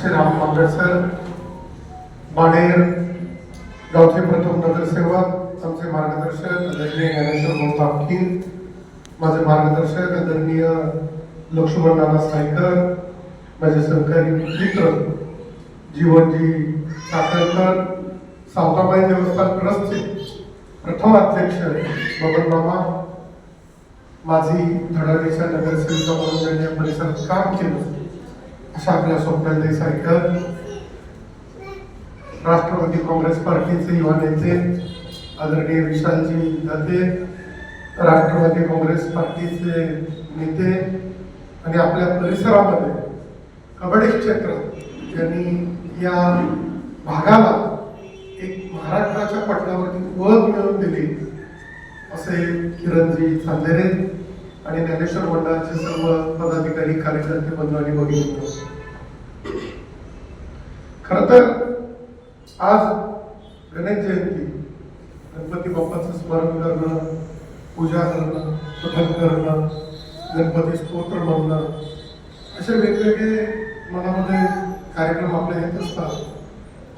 श्रीराम मांगडसर बाणेर गावचे प्रथम नगरसेवक आमचे मार्गदर्शक आदरणीय ज्ञानेश्वर भाऊ बापकीर माझे मार्गदर्शक आदरणीय लक्ष्मण नाना सायकर माझे सहकारी मित्र जीवनजी साखरकर सावताबाई देवस्थान ट्रस्टचे प्रथम अध्यक्ष बबन मामा माझी धडाडीच्या नगरसेविका म्हणून त्यांनी या परिसरात काम केलं. अशा आपल्या स्वप्नाली सायकल राष्ट्रवादी काँग्रेस पार्टीचे युवा नेते आदरणीय विशालजी जाते राष्ट्रवादी काँग्रेस पार्टीचे नेते आणि आपल्या परिसरामध्ये कबड्डी क्षेत्र ज्यांनी या भागाला एक महाराष्ट्राच्या पटलावरती ओळख मिळवून दिली असे किरणजी चांदेरे आणि ज्ञानेश्वर मंडळाचे सर्व पदाधिकारी कार्यकर्ते बंधू आणि भगिनी खर तर आज गणेश जयंती गणपती बाप्पाचं स्मरण करणं पूजा करणं पठण करणं गणपती स्तोत्र म्हणणं असे वेगवेगळे मनामध्ये कार्यक्रम आपले येत असतात.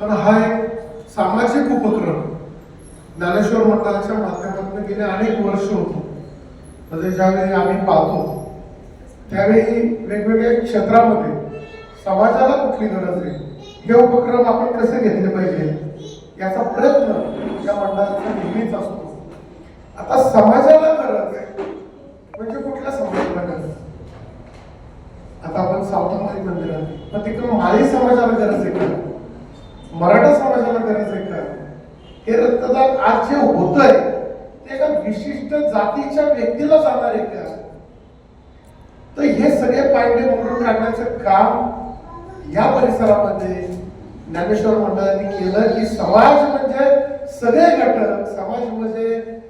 पण हा एक सामाजिक उपक्रम ज्ञानेश्वर मंडळाच्या माध्यमातून गेले अनेक वर्ष होतो. म्हणजे ज्यावेळी आम्ही पाहतो त्यावेळी वेगवेगळ्या क्षेत्रामध्ये समाजाला कुठली गरज आहे? हे उपक्रम आपण कसे घेतले पाहिजे? याचा प्रयत्न या मंडळाचा नेहमीच असतो. आता समाजाला गरज आहे म्हणजे कुठल्या समाजाला गरज आता आपण सावतामाई मंदिरात पण तिकडे माळी समाजाला गरज आहे का? मराठा समाजाला गरज आहे का? हे रक्तदान आज जे होत आहे ते एका विशिष्ट जातीच्या व्यक्तीला जाणार आहे का तर हे सगळे पायंडे मोडून काढण्याचं काम या परिसरामध्ये ज्ञानेश्वर मंडळांनी केलं की समाज म्हणजे सगळे घटक समाज म्हणजे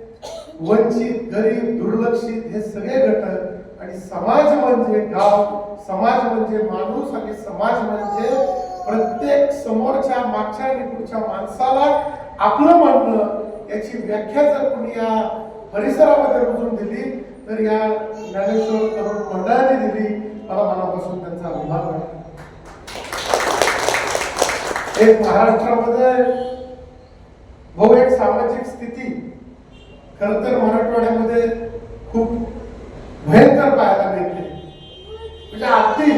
वंचित गरीब दुर्लक्षित हे सगळे घटक आणि समाज म्हणजे गाव समाज म्हणजे माणूस आणि समाज म्हणजे प्रत्येक समोरच्या मागच्या आणि पुढच्या माणसाला आपलं म्हणणं याची व्याख्या जर कोणी या परिसरामध्ये रुजून दिली तर या ज्ञानेश्वर तरुण मंडळाने दिली. मला मनापासून त्यांचा अभिमान वाटतो. एक महाराष्ट्रामध्ये भाऊ एक सामाजिक स्थिती खर तर मराठवाड्यामध्ये खूप भयंकर पाहायला मिळते. म्हणजे अगदी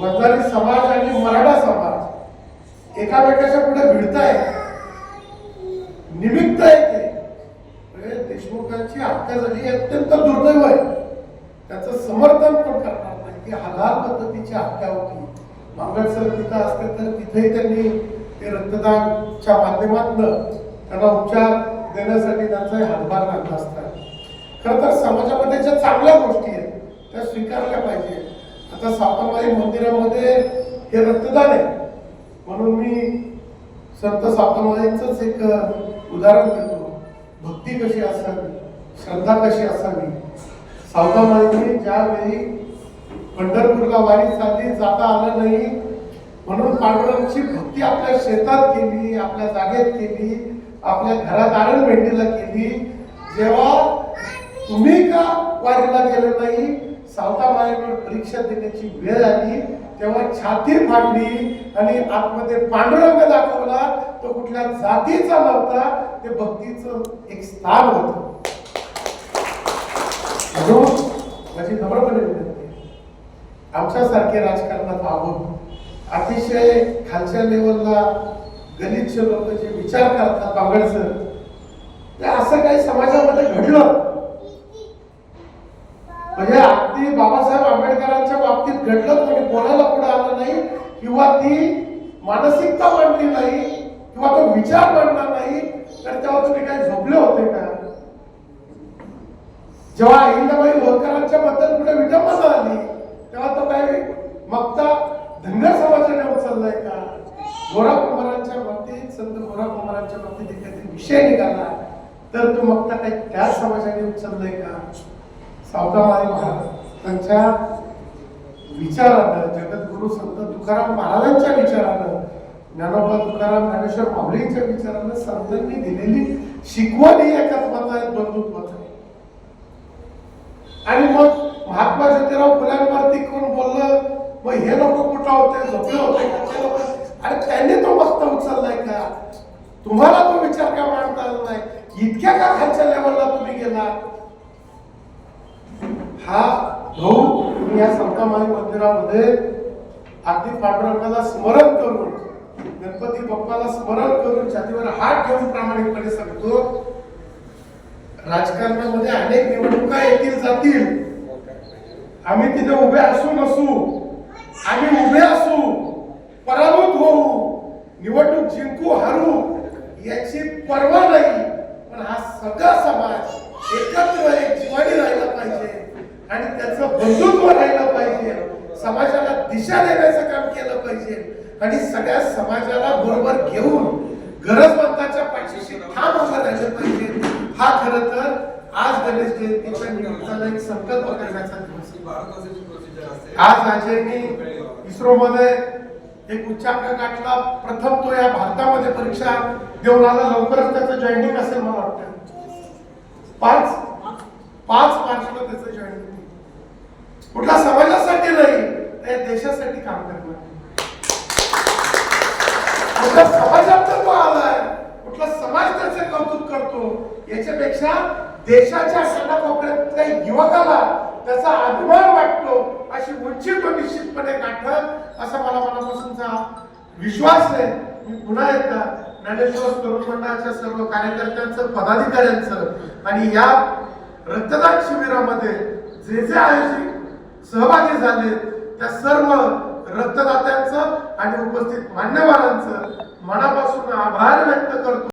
वंजारी समाज आणि मराठा समाज एकामेकाच्या पुढे भिडताय निमित्त आहे ते. म्हणजे देशमुखांची हत्या झाली अत्यंत दुर्दैव आहे. त्याचं समर्थन पण करणार नाही. की हलाल पद्धतीची हत्या होती. मांगडसर तिथं असते तर तिथेही त्यांनी ते रक्तदानच्या माध्यमातून त्यांना उपचार देण्यासाठी त्यांचा हातभार लागला असतात खरं तर समाजामध्ये ज्या चांगल्या गोष्टी आहेत त्या स्वीकारल्या पाहिजे. आता सापामाई मंदिरामध्ये हे रक्तदान आहे. म्हणून मी संत सापामाईंचंच एक उदाहरण देतो. भक्ती कशी असावी? श्रद्धा कशी असावी? सावतामाईंनी ज्यावेळी पंढरपूरला वारी चालली जाता आलं नाही म्हणून पांडुरंगची भक्ती आपल्या शेतात केली आपल्या जागेत केली आपल्या घरात आरण भेंडीला केली. जेव्हा तुम्ही का वारीला गेले नाही सावता मायेवर परीक्षा देण्याची वेळ आली तेव्हा छाती फाडली आणि आतमध्ये पांडुरंग दाखवला तो कुठल्या जातीचा नव्हता ते भक्तीचं एक स्थान होतं. म्हणून माझी नम्रपणे विनंती आमच्यासारखे राजकारणात आहोत. अतिशय खालच्या लेवलला गलिच्छ लोक जे विचार करतात बांगडसर ते असं काही समाजामध्ये घडलं म्हणजे अगदी बाबासाहेब आंबेडकरांच्या बाबतीत घडलं कोणी कोणाला पुढे आलं नाही किंवा ती मानसिकता मांडली नाही किंवा तो विचार मांडला नाही तर तेव्हा तुम्ही काही झोपले होते का? जेव्हा अहिल्याबाई होळकरांच्या बद्दल कुठे विटंबना आली तेव्हा तो काय मगता धनगर समाजाने उचललाय का? गोरा कुमारांच्या बाबतीत संत गोरा कुमारांच्या बाबतीत एखादी विषय निघाला तर तो मगता काही त्या समाजाने उचललाय का? सावतामाई महाराज. त्यांच्या विचारानं जगद्गुरु संत तुकाराम महाराजांच्या विचारानं ज्ञानोबा तुकाराम ज्ञानेश्वर माऊलींच्या विचारानं संतांनी दिलेली शिकवण ही एकात्मता आहे बंधुत्वाचा आहे. आणि मग महात्मा ज्योतिराव फुल्यांवरती कोण बोललं मग हे लोक कुठं होते? झोपले होते आणि त्यांनी तो मस्त उचललाय का? तुम्हाला तो विचार का मांडता आला नाही? इतक्या का खालच्या लेवलला तुम्ही गेला हा भाऊ तुम्ही या संकामाई मंदिरामध्ये अगदी पांडुरंगाला स्मरण करून गणपती बाप्पाला स्मरण करून छातीवर हात ठेवून प्रामाणिकपणे सांगतो राजकारणामध्ये अनेक निवडणुका येतील जातील. आम्ही तिथे उभे असू नसू आम्ही उभे असू पराभूत होऊ निवडणूक जिंकू हरू याची पर्वा नाही. पण हा सगळा समाज एकत्र एक जिवाणी राहिला पाहिजे आणि हिंदुत्व राहिलं पाहिजे. समाजाला दिशा देण्याचं काम केलं पाहिजे. आणि सगळ्या समाजाला बरोबर घेऊन गरजवंताच्या पाठीशी ठाम उभं राहिलं पाहिजे. हा खर तर आज गणेश जयंतीच्या निमित्तानं एक संकल्प करण्याचा दिवस आज अजयनी इस्रो मध्ये एक उच्चांक गाठला. प्रथम तो या भारतामध्ये परीक्षा देऊन आला. लवकरच त्याचं जॉईनिंग असेल मला वाटतं. पाच पाच मार्चला त्याचं जॉईनिंग कुठल्या समाजासाठी नाही तर देशासाठी काम करणार. कुठल्या समाजात तो आलाय कुठला समाज त्याचे कौतुक करतो याच्यापेक्षा देशाच्या कानाकोपऱ्यातल्या युवकाला त्याचा अभिमान वाटतो अशी उंची तो निश्चितपणे गाठत असा मला मनापासूनचा विश्वास आहे. मी पुन्हा एकदा ज्ञानेश्वर तरुण मंडळाच्या सर्व कार्यकर्त्यांचं पदाधिकाऱ्यांचं आणि या रक्तदान शिबिरामध्ये जे जे आयोजित सहभागी झाले त्या सर्व रक्तदात्यांचं आणि उपस्थित मान्यवरांचं मनापासून आभार व्यक्त करतो.